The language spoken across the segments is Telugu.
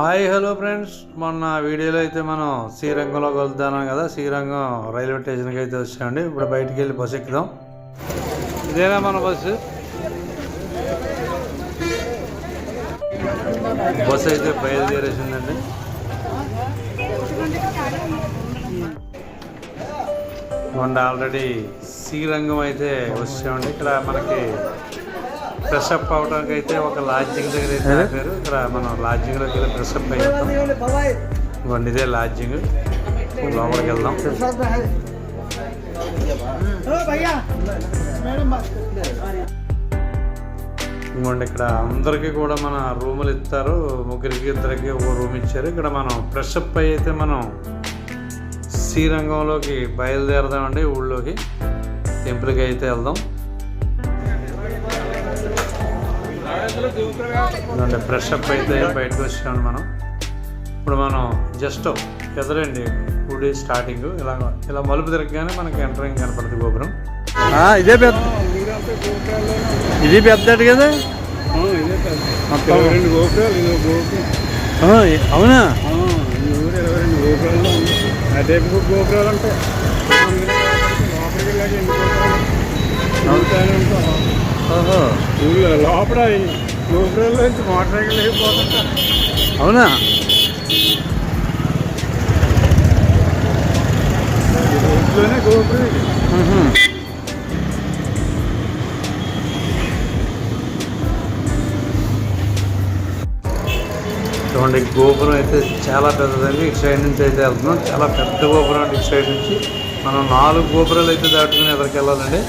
Hi hello friends. మొన్న వీడియోలో అయితే మనం శ్రీరంగంలోకి వెళ్తున్నాం కదా. శ్రీరంగం రైల్వే స్టేషన్కి అయితే వచ్చామండి. ఇప్పుడు బయటికి వెళ్ళి బస్సు ఎక్కుదాం. ఇదేనా మన బస్సు? బస్సు అయితే బయలుదేరేసిందండి. మొన్న ఆల్రెడీ శ్రీరంగం అయితే వచ్చామండి. ఇక్కడ మనకి ఫ్రెష్ అప్ అవడానికి అయితే ఒక లాడ్జింగ్ దగ్గర అయితే ఆపారు. ఇక్కడ మనం లాడ్జింగ్లోకి వెళ్ళి ఫ్రెష్ అప్ ఇవ్వండి ఇదే లాడ్జింగ్ లోపలికి వెళ్దాం. ఇవ్వండి ఇక్కడ అందరికీ కూడా మన రూములు ఇస్తారు. ముగ్గురికి ఇద్దరికి ఒక రూమ్ ఇచ్చారు. ఇక్కడ మనం ఫ్రెష్ అప్ అయ్యి అయితే మనం శ్రీరంగంలోకి బయలుదేరదామండి ఊళ్ళోకి. టెంపుల్కి అయితే వెళ్దాం. అంటే ఫ్రెష్ అప్ అయితే బయటకు వచ్చాము మనం. ఇప్పుడు మనం జస్ట్ ఎదరండి గుడి స్టార్టింగ్ ఇలా ఇలా మలుపు తిరగగానే మనకి ఎంటరింగ్ కనపడుతుంది గోపురం. ఇదే పెద్ద ఇది పెద్దది కదా? అవునా? ఆ, ఈ ఊరు ఇరవై రెండు గోపురాలు ఊళ్ళో లోపల మోటార్ సైకిల్ అవునా? ఇంట్లోనే గోపురం. చూడండి గోపురం అయితే చాలా పెద్దదండి. ఇటు సైడ్ నుంచి అయితే వెళ్తున్నాం. చాలా పెద్ద గోపురం అండి ఇటు సైడ్ నుంచి. మనం నాలుగు గోపురాలు అయితే దాటుకుని ఎదరికి వెళ్ళాలండి.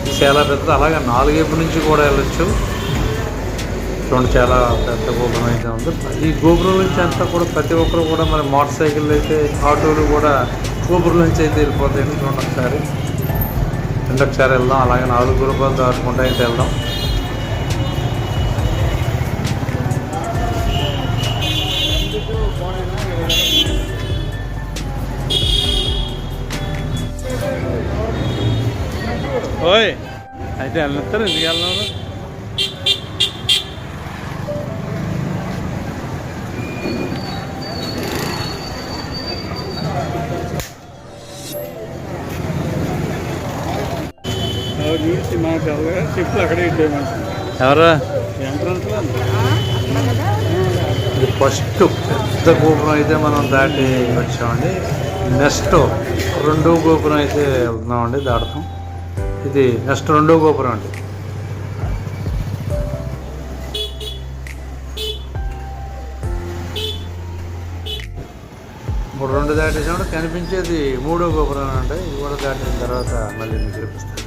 ఇది చాలా పెద్దది. అలాగే నాలుగేపు నుంచి కూడా వెళ్ళొచ్చు. చూడండి చాలా పెద్ద గోపురం అయితే ఉంది. ఈ గోపురం నుంచి అంతా కూడా ప్రతి ఒక్కరు కూడా మరి మోటార్ సైకిల్ అయితే ఆటోలు కూడా గోపురం నుంచి అయితే వెళ్ళిపోతాయండి చూడండి ఒకసారి రెండు ఒకసారి వెళ్దాం. అలాగే నాలుగు గోపురాలు దాటుకుంటా అయితే వెళ్దాం. ఓయ్ అయితే వెళ్ళిస్తారు ఎందుకు వెళ్ళినారు ఎవరు చూసి మా పిల్లగా చెప్పులు అక్కడే ఇట్టాయి మనసు ఎవరా ఎంట్రన్స్లో ఇది ఫస్ట్ పెద్ద గోపురం అయితే మనం దాటి వచ్చామండి. నెక్స్ట్ రెండో గోపురం అయితే వెళ్తున్నామండి దాటుతాం. ఇది నెక్స్ట్ రెండో గోపురం అండి. ఇప్పుడు రెండు దాటేసినప్పుడు కనిపించేది మూడో గోపురం అంటే ఇది కూడా దాటిన తర్వాత మళ్ళీ మీకు చూపిస్తాను.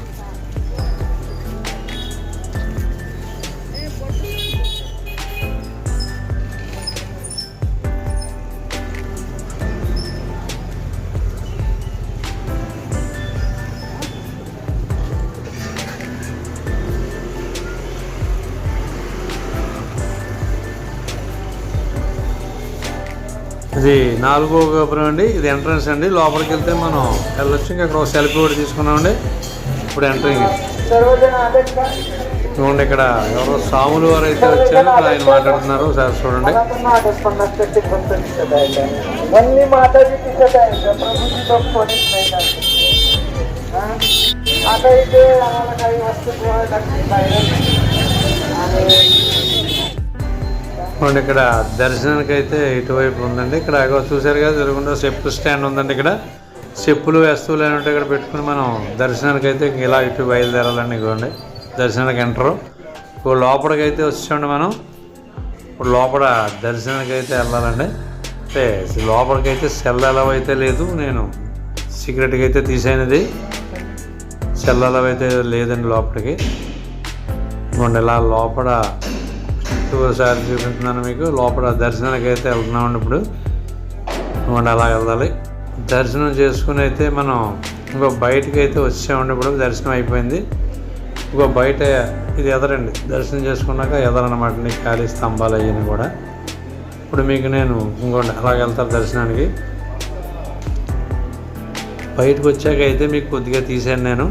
ఇది నాలుగో గోపురం అండి. ఇది ఎంట్రన్స్ అండి. లోపలికి వెళ్తే మనం వెళ్ళొచ్చు. ఇంకా అక్కడ సెల్ఫీ కూడా తీసుకున్నామండి. ఇప్పుడు ఎంట్రింగ్ చూడండి ఇక్కడ ఎవరో సాములు వారు అయితే వచ్చారు. ఆయన మాట్లాడుతున్నారు. సార్ చూడండి. చూడండి ఇక్కడ దర్శనానికి అయితే ఇటువైపు ఉందండి. ఇక్కడ చూసారు కదా జరుగుండా చెప్పు స్టాండ్ ఉందండి ఇక్కడ. చెప్పులు వస్తువులు అనేవి ఇక్కడ పెట్టుకుని మనం దర్శనానికి అయితే ఇలా ఇటు బయలుదేరాలండి ఇవ్వండి దర్శనానికి ఎంటరు. ఇప్పుడు లోపలికి అయితే వచ్చామండి మనం. ఇప్పుడు లోపల దర్శనానికి అయితే వెళ్ళాలండి. అంటే లోపలికి అయితే సెల్ అలవ్ అయితే లేదు నేను సీక్రెట్గా అయితే తీసేనది. సెల్ అలవ్ అయితే లేదండి లోపలికి. ఇవ్వండి ఇలా లోపల ఒకసారి చూపిస్తున్నాను మీకు. లోపల దర్శనానికి అయితే వెళ్తున్నామండి ఇప్పుడు. ఇవ్వండి అలా వెళ్ళాలి. దర్శనం చేసుకుని అయితే మనం ఇంకో బయటికి అయితే వచ్చామండి ఇప్పుడు. దర్శనం అయిపోయింది. ఇంకో బయట ఇది ఎదరండి. దర్శనం చేసుకున్నాక ఎదరనమాట నీకు ఖాళీ స్తంభాలు అయ్యాయి కూడా. ఇప్పుడు మీకు నేను ఇంకోండి అలాగ వెళ్తారు దర్శనానికి. బయటకు వచ్చాక అయితే మీకు కొద్దిగా తీసాను నేను.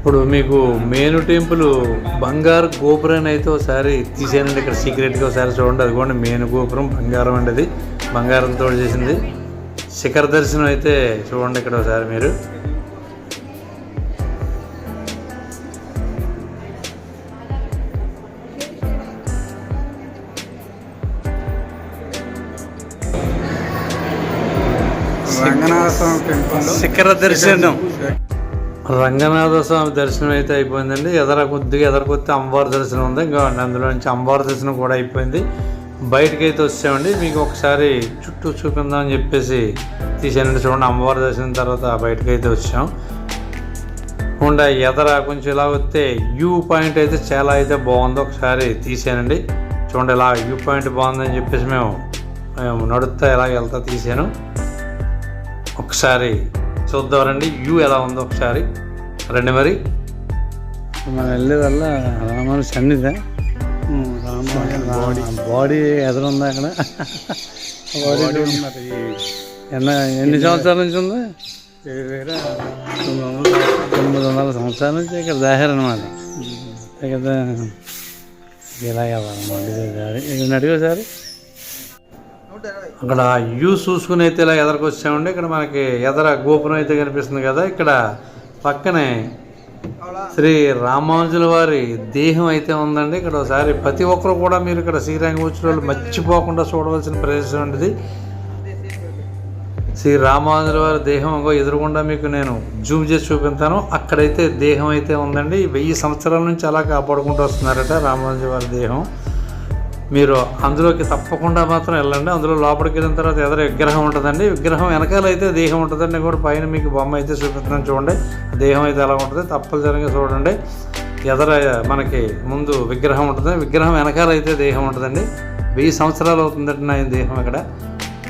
ఇప్పుడు మీకు మెయిన్ టెంపుల్ బంగారు గోపురాన్ని అయితే ఒకసారి తీసానండి ఇక్కడ సీక్రెట్గా ఒకసారి చూడండి. అది కూడా మెయిన్ గోపురం బంగారం అండి అది. బంగారంతో చేసింది. శిఖర దర్శనం అయితే చూడండి ఇక్కడ ఒకసారి మీరు. రంగనాథ స్వామి టెంపుల్లో శిఖర దర్శనం. రంగనాథ స్వామి దర్శనం అయితే అయిపోయిందండి. ఎదర కొద్దిగా ఎదర అమ్మవారి దర్శనం ఉంది. ఇంకా అందులో నుంచి అమ్మవారి దర్శనం కూడా అయిపోయింది. బయటకి అయితే వచ్చామండి. మీకు ఒకసారి చుట్టూ చూపిందామని చెప్పేసి తీసానండి చూడండి అమ్మవారి దర్శనం తర్వాత బయటకు అయితే వచ్చాం. ఉండ ఎదర కొంచెం ఇలా వస్తే యూ పాయింట్ అయితే చాలా అయితే బాగుంది. ఒకసారి తీసానండి చూడండి ఇలా యూ పాయింట్ బాగుందని చెప్పేసి మేము మేము నడుస్తా ఎలా వెళ్తా తీసాను ఒకసారి చూద్దాం రండి వ్యూ ఎలా ఉందో ఒకసారి. రండి మరి. మనం వెళ్ళేదల్ల రామాను సన్నిధి. బాడీ. బాడీ ఎదురుందా అక్కడ? బాడీ ఎన్న ఎన్ని సంవత్సరాల నుంచి ఉంది? వేరే వేరే. తొమ్మిది వందల తొమ్మిది వందల సంవత్సరాల నుంచి ఇక్కడ దాహారనమాట కదా ఇలాగే ఇక్కడ అడిగా సార్ అక్కడ వ్యూ చూసుకుని అయితే ఇలా ఎదరకు వచ్చామండి. ఇక్కడ మనకి ఎదర గోపురం అయితే కనిపిస్తుంది కదా. ఇక్కడ పక్కనే శ్రీ రామానుజుల వారి దేహం అయితే ఉందండి. ఇక్కడ ఒకసారి ప్రతి ఒక్కరు కూడా మీరు ఇక్కడ శ్రీరంగం వచ్చిన వాళ్ళు మర్చిపోకుండా చూడవలసిన ప్రదేశం అండి ఇది. శ్రీ రామానుజుల వారి దేహం ఎదురుగుండా మీకు నేను జూమ్ చేసి చూపిస్తాను. అక్కడైతే దేహం అయితే ఉందండి. వెయ్యి సంవత్సరాల నుంచి అలా కాపాడుకుంటూ వస్తున్నారట రామానుజుల వారి దేహం. మీరు అందులోకి తప్పకుండా మాత్రం వెళ్ళండి. అందులో లోపలికి వెళ్ళిన తర్వాత ఎదురు విగ్రహం ఉంటుందండి. విగ్రహం వెనకాల అయితే దేహం ఉంటుందండి. కూడా పైన మీకు బొమ్మ అయితే చూపిస్తున్నాను చూడండి. దేహం అయితే ఎలా ఉంటుంది? తప్పనిసరిగా చూడండి. ఎదర మనకి ముందు విగ్రహం ఉంటుంది. విగ్రహం వెనకాల అయితే దేహం ఉంటుందండి. వెయ్యి సంవత్సరాలు అవుతుందండి నా దేహం ఇక్కడ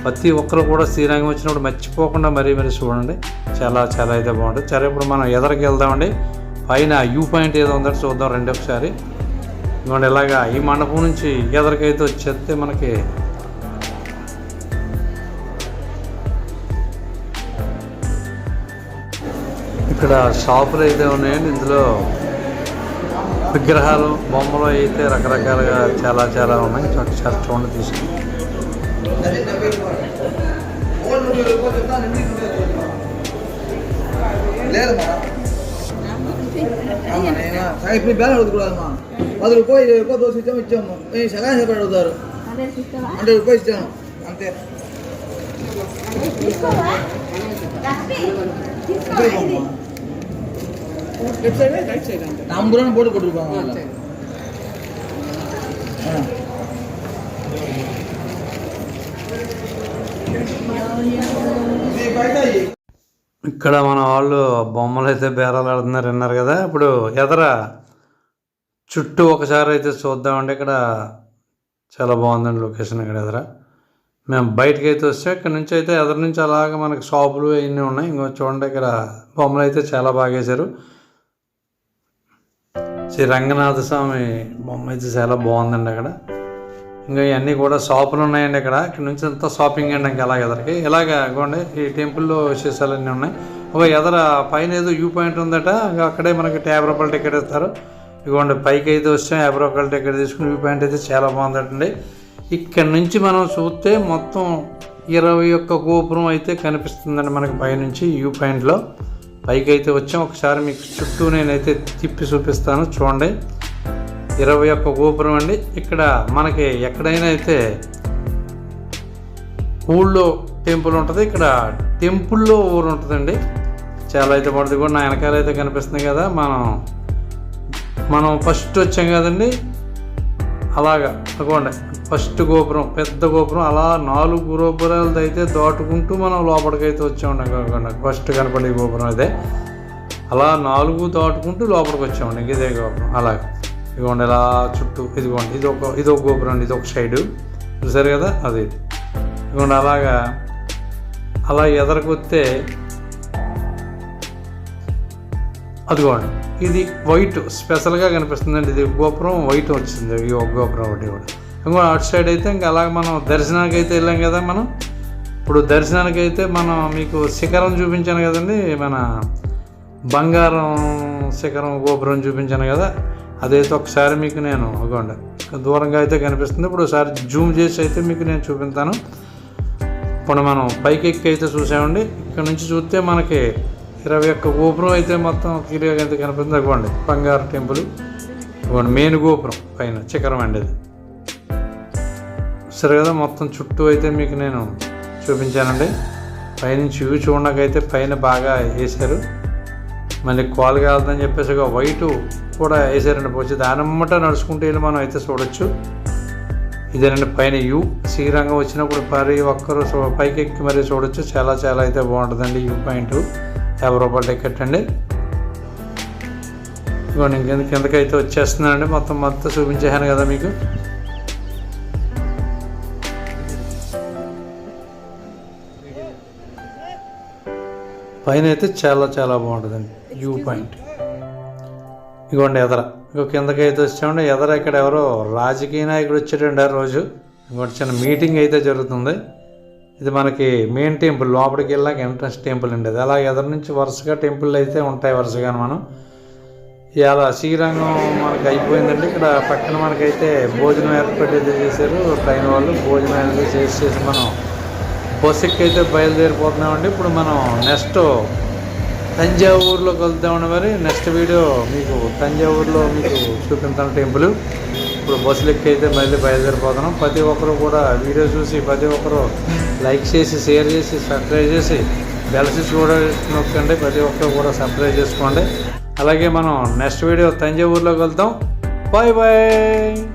ప్రతి ఒక్కరు కూడా శ్రీరంగం వచ్చినప్పుడు మర్చిపోకుండా మరీ మరీ చూడండి. చాలా చాలా అయితే బాగుంటుంది. సరే ఇప్పుడు మనం ఎదరికి వెళ్దామండి. పైన యూ పాయింట్ ఏదో ఉందంటే చూద్దాం రెండు ఒకసారి. ఇదిగోండి ఇలాగా ఈ మండపం నుంచి ఎదరికైతే వచ్చేస్తే మనకి ఇక్కడ షాపులు అయితే ఉన్నాయండి. ఇందులో విగ్రహాలు బొమ్మలు అయితే రకరకాలుగా చాలా చాలా ఉన్నాయి. ఒకసారి చూడండి తీసుకుని పది రూపాయలు ఇరవై రూపాయలు దోశ ఇచ్చాము ఇచ్చాము. మేము సగం సేపు అడుగుతారు అంటే రూపాయలు ఇచ్చాము. అంతే. నంబురాన్ని పోటీ కొట్టుకోమా ఇక్కడ మన వాళ్ళు బొమ్మలు అయితే బేరాలు ఆడుతున్నారు విన్నారు కదా? ఇప్పుడు ఎదర? చుట్టూ ఒకసారి అయితే చూద్దామండి. ఇక్కడ చాలా బాగుందండి లొకేషన్ ఇక్కడ ఎదర. మేము బయటకు అయితే వస్తే ఇక్కడ నుంచి అయితే ఎదర నుంచి అలాగ మనకి షాపులు అవన్నీ ఉన్నాయి. ఇంకో చూడండి ఇక్కడ బొమ్మలు అయితే చాలా బాగా వేశారు. శ్రీ రంగనాథ స్వామి బొమ్మ అయితే చాలా బాగుందండి అక్కడ. ఇంకా ఇవన్నీ కూడా షాపులు ఉన్నాయండి ఇక్కడ. ఇక్కడ నుంచి అంతా షాపింగ్ అండి ఇంకా అలాగ ఎదరికి. ఇలాగ ఇవ్వండి ఈ టెంపుల్లో విశేషాలన్నీ ఉన్నాయి. ఒక ఎదర పైన ఏదో వ్యూ పాయింట్ ఉందట. ఇంకా అక్కడే మనకి ట్యాబ్ రూపాయలు టికెట్ ఇస్తారు. ఇదిగోండి పైకి అయితే వచ్చాం. యాభై ఇక్కడ తీసుకుని వ్యూ పాయింట్ అయితే చాలా బాగుందండి. ఇక్కడ నుంచి మనం చూస్తే మొత్తం ఇరవై ఒక్క గోపురం అయితే కనిపిస్తుందండి మనకి పైనుంచి వ్యూ పాయింట్లో పైకి అయితే వచ్చాం. ఒకసారి మీకు చుట్టూ నేనైతే తిప్పి చూపిస్తాను. చూడండి. ఇరవై ఒక్క గోపురం అండి. ఇక్కడ మనకి ఎక్కడైనా అయితే ఊళ్ళో టెంపుల్ ఉంటుంది. ఇక్కడ టెంపుల్లో ఊరు ఉంటుందండి. చాలా అయితే పడుతుంది. కూడా నా వెనకాల అయితే కనిపిస్తుంది కదా మనం మనం ఫస్ట్ వచ్చాం కదండి. అలాగా అనుకోండి. ఫస్ట్ గోపురం పెద్ద గోపురం అలా నాలుగు గోపురాలది అయితే దాటుకుంటూ మనం లోపలికి అయితే వచ్చామండి కాకుండా ఫస్ట్ కనపడే గోపురం అదే. అలా నాలుగు దాటుకుంటూ లోపలికి వచ్చామండి ఇంక ఇదే గోపురం. అలాగే. ఇదిగోండి ఇలా చుట్టూ ఇదిగోండి ఇది ఒక ఇది ఒక గోపురం అండి ఇది ఒక సైడు చూసారు కదా అది. ఇదిగోండి అలాగా. అలా ఎదరకొస్తే అదిగోండి. ఇది వైట్ స్పెషల్గా కనిపిస్తుందండి. ఇది గోపురం వైట్ వచ్చింది. ఈ ఒక గోపురం ఒకటి కూడా. ఇంకో అటు సైడ్ అయితే ఇంకా అలాగే మనం దర్శనానికి అయితే వెళ్ళాం కదా మనం. ఇప్పుడు దర్శనానికి అయితే మనం మీకు శిఖరం చూపించాను కదండి. మన బంగారం శిఖరం గోపురం చూపించాను కదా. అదైతే ఒకసారి మీకు నేను ఇవ్వండి దూరంగా అయితే కనిపిస్తుంది. ఇప్పుడు ఒకసారి జూమ్ చేసి అయితే మీకు నేను చూపిస్తాను. ఇప్పుడు మనం పైకి ఎక్కి అయితే చూసామండి. ఇక్కడ నుంచి చూస్తే మనకి ఇరవై ఒక్క గోపురం అయితే మొత్తం క్లియర్గా అయితే కనిపిస్తుంది. ఇవ్వండి బంగారు టెంపుల్. ఇవ్వండి మెయిన్ గోపురం పైన శిఖరం అండి ఇది. సరే కదా మొత్తం చుట్టూ అయితే మీకు నేను చూపించానండి. పైనుంచి ఇవి చూడడానికైతే పైన బాగా వేశారు. మళ్ళీ కాల్ కాదని చెప్పేసి ఒక వైట్ కూడా వేసారండి పోచి దానమ్మట నడుచుకుంటూ వెళ్ళి మనం అయితే చూడొచ్చు. ఇదేనండి పైన యూ శ్రీరంగం వచ్చినప్పుడు మరి ఒక్కరు పైకి ఎక్కి మరీ చూడొచ్చు. చాలా చాలా అయితే బాగుంటుందండి యూ పాయింట్. యాభై రూపాయల టికెట్ అండి. ఇదిగోండి ఇంకెందుకు కిందకైతే వచ్చేస్తున్నానండి. మొత్తం మొత్తం చూపించేసాను కదా మీకు. పైన అయితే చాలా చాలా బాగుంటుందండి. View point. ఇదిగోండి ఎదర. ఇంకో కిందకి అయితే వచ్చామండి. ఎదర ఇక్కడ ఎవరో రాజకీయ నాయకుడు వచ్చాడండి ఆ రోజు. ఇంకోటి చిన్న మీటింగ్ అయితే జరుగుతుంది. ఇది మనకి మెయిన్ టెంపుల్ లోపలికి వెళ్ళాక ఎంట్రన్స్ టెంపుల్ అండి అది అలా ఎదురు నుంచి వరుసగా టెంపుల్ అయితే ఉంటాయి వరుసగా మనం. ఇవాళ శ్రీరంగం మనకి అయిపోయిందండి. ఇక్కడ పక్కన మనకైతే భోజనం ఏర్పాటు అయితే చేశారు. ట్రైన్ వాళ్ళు భోజనం అయితే చేసి చేసి మనం బస్సు ఎక్కైతే బయలుదేరిపోతున్నామండి. ఇప్పుడు మనం నెక్స్ట్ తంజావూరులోకి వెళ్తామండి మరి. నెక్స్ట్ వీడియో మీకు తంజావూరులో మీకు చూపించాను టెంపుల్ ఇప్పుడు బస్సులు ఎక్కి అయితే మళ్ళీ బయలుదేరిపోతున్నాం. ప్రతి ఒక్కరు కూడా వీడియో చూసి ప్రతి ఒక్కరు లైక్ చేసి షేర్ చేసి సబ్స్క్రైబ్ చేసి బెల్స్ కూడా నొక్కండి. ప్రతి ఒక్కరు కూడా సబ్స్క్రైబ్ చేసుకోండి. అలాగే మనం నెక్స్ట్ వీడియో తంజావూరులోకి వెళ్తాం. Bye bye.